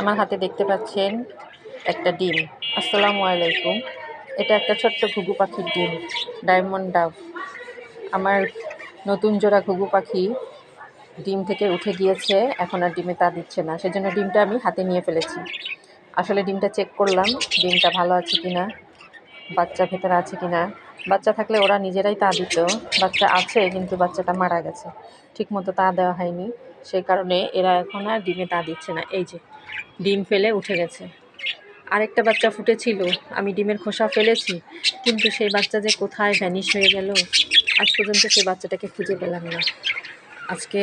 আমার হাতে দেখতে পাচ্ছেন একটা ডিম। আসসালামু আলাইকুম। এটা একটা ছোট্ট ঘুঘু পাখির ডিম, ডায়মন্ড ডাব আমার নতুন জোড়া ঘুঘু পাখি ডিম থেকে উঠে গিয়েছে, এখন আর ডিমে তা দিচ্ছে না। সেজন্য ডিমটা আমি হাতে নিয়ে ফেলেছি। আসলে ডিমটা চেক করলাম, ডিমটা ভালো আছে কি না, বাচ্চা ভেতরে আছে কিনা বাচ্চা থাকলে ওরা নিজেরাই তা দিত, বাচ্চা আছে কিন্তু বাচ্চাটা মারা গেছে। ঠিকমতো তা দেওয়া হয়নি। সেই কারণে এরা এখন আর ডিমে তা দিচ্ছে না। এই যে, ডিম ফেলে উঠে গেছে। আরেকটা বাচ্চা ফুটেছিল, আমি ডিমের খোসা ফেলেছি, কিন্তু সেই বাচ্চা যে কোথায় ভ্যানিশ হয়ে গেল, আজ পর্যন্ত সেই বাচ্চাটাকে খুঁজে পেলাম না। আজকে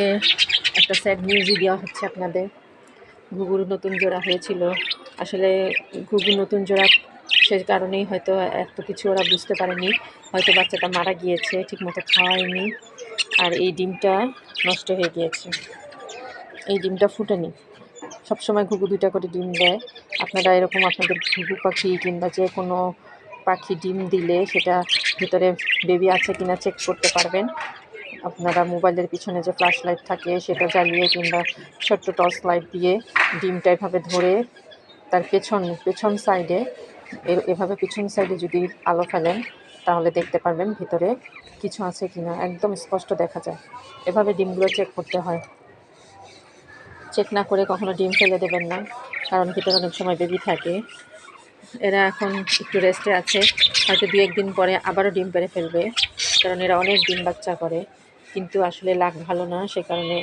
একটা স্যাড নিউজই দেওয়া হচ্ছে আপনাদের। ঘুঘুর নতুন জোড়া হয়েছিল। আসলে ঘুঘু নতুন জোড়া সে কারণেই হয়তো এত কিছু ওরা বুঝতে পারেনি। হয়তো বাচ্চাটা মারা গিয়েছে, ঠিকমতো খাওয়ায়নি, আর এই ডিমটা নষ্ট হয়ে গিয়েছে। এই ডিমটা ফুটেনি সবসময় ঘুঘু দুইটা করে ডিম দেয়। আপনারা এরকম আপনাদের ঘুঘু পাখি কিংবা যে কোনো পাখি ডিম দিলে সেটা ভিতরে বেবি আছে কিনা চেক করতে পারবেন। আপনারা মোবাইলের পিছনে যে ফ্ল্যাশ লাইট থাকে সেটা জ্বালিয়ে কিংবা ছোট্ট টর্চ লাইট দিয়ে ডিমটা এভাবে ধরে তার পেছন পেছন সাইডে এভাবে পিছন সাইডে যদি আলো ফেলেন, তাহলে দেখতে পারবেন ভিতরে কিছু আছে কিনা। একদম স্পষ্ট দেখা যায়। এভাবে ডিমগুলো চেক করতে হয়। চেক না করে কখনো ডিম ফেলে দেবেন না, কারণ ভিতরে অনেক সময় বেবি থাকে। এরা এখন একটু রেস্টে আছে, হয়তো দু একদিন পরে আবারও ডিম পেড়ে ফেলবে, কারণ এরা অনেক ডিম বাচ্চা করে। কিন্তু আসলে লাগ ভালো না, সে কারণে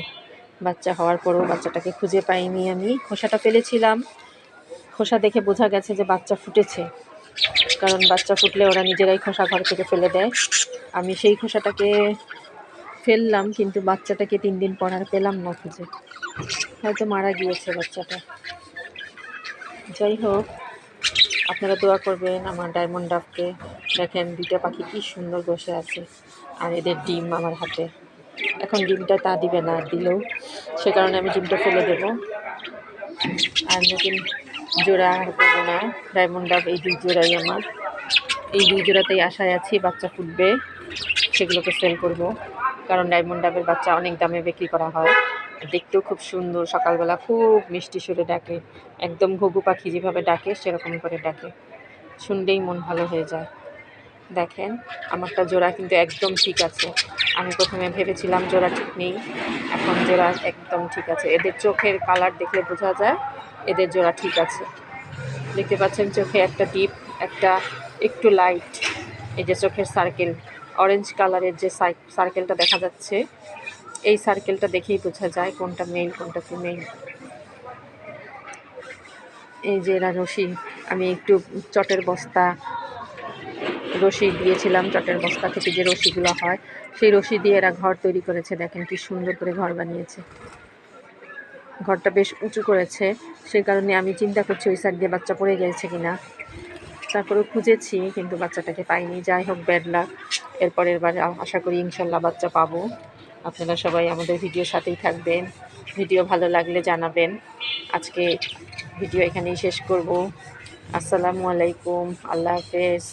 বাচ্চা হওয়ার পরেও বাচ্চাটাকে খুঁজে পাইনি আমি। খোসাটা ফেলেছিলাম। খোসা দেখে বোঝা গেছে যে বাচ্চা ফুটেছে, কারণ বাচ্চা ফুটলে ওরা নিজেরাই খোসা ঘর থেকে ফেলে দেয়। আমি সেই খোসাটাকে ফেললাম, কিন্তু বাচ্চাটাকে তিন দিন পর আর পেলাম না খুঁজে। হয়তো মারা গিয়েছে বাচ্চাটা। যাই হোক আপনারা দোয়া করবেন আমার ডায়মন্ড ডাবকে। দেখেন দুইটা পাখি কি সুন্দর বসে আছে, আর এদের ডিম আমার হাতে। এখন ডিমটা তা দিবে না, দিলেও সে কারণে আমি ডিমটা ফেলে দেব। আর নতুন জোড়া করব না, ডায়মন্ড ডাব এই দুই জোড়াই আমার। এই দুই জোড়াতেই আশায় আছি বাচ্চা ফুটবে, সেগুলোকে সেল করব। কারণ ডায়মন্ড ডাবের বাচ্চা অনেক দামে বিক্রি করা হয়। দেখতেও খুব সুন্দর। সকালবেলা খুব মিষ্টি সুরে ডাকে। একদম ঘুঘু পাখি যেভাবে ডাকে, সেরকম করে ডাকে। শুনলেই মন ভালো হয়ে যায়। দেখেন, আমারটা জোড়া কিন্তু একদম ঠিক আছে। আমি প্রথমে ভেবেছিলাম জোড়া ঠিক নেই। এখন জোড়া একদম ঠিক আছে। এদের চোখের কালার দেখলে বোঝা যায় এদের জোড়া ঠিক আছে। দেখতে পাচ্ছেন চোখে একটা ডিপ, একটা একটু লাইট। এই যে চোখের সার্কেল, অরেঞ্জ কালারের যে সার্কেলটা দেখা যাচ্ছে এই সার্কেলটা দেখেই বোঝা যায় কোনটা মেল কোনটা ফিমেল এই যে এরা রশি, আমি একটু চটের বস্তা রশি দিয়েছিলাম, চটের বস্তা থেকে যে রশিগুলো হয়, সেই রশি দিয়ে এরা ঘর তৈরি করেছে। দেখেন কি সুন্দর করে ঘর বানিয়েছে। ঘরটা বেশ উঁচু করেছে, সেই কারণে আমি চিন্তা করছি ওই সাইড দিয়ে বাচ্চা পড়ে গেছে কিনা। তারপরে খুঁজেছি, কিন্তু বাচ্চাটাকে পাইনি। যাই হোক ব্যাড লাক এরপরের বার আশা করি ইনশাল্লাহ বাচ্চা পাবো। আপনারা সবাই আমাদের ভিডিওর সাথেই থাকবেন। ভিডিও ভালো লাগলে জানাবেন। আজকে ভিডিও এখানেই শেষ করব। আসসালামু আলাইকুম। আল্লাহ হাফেজ।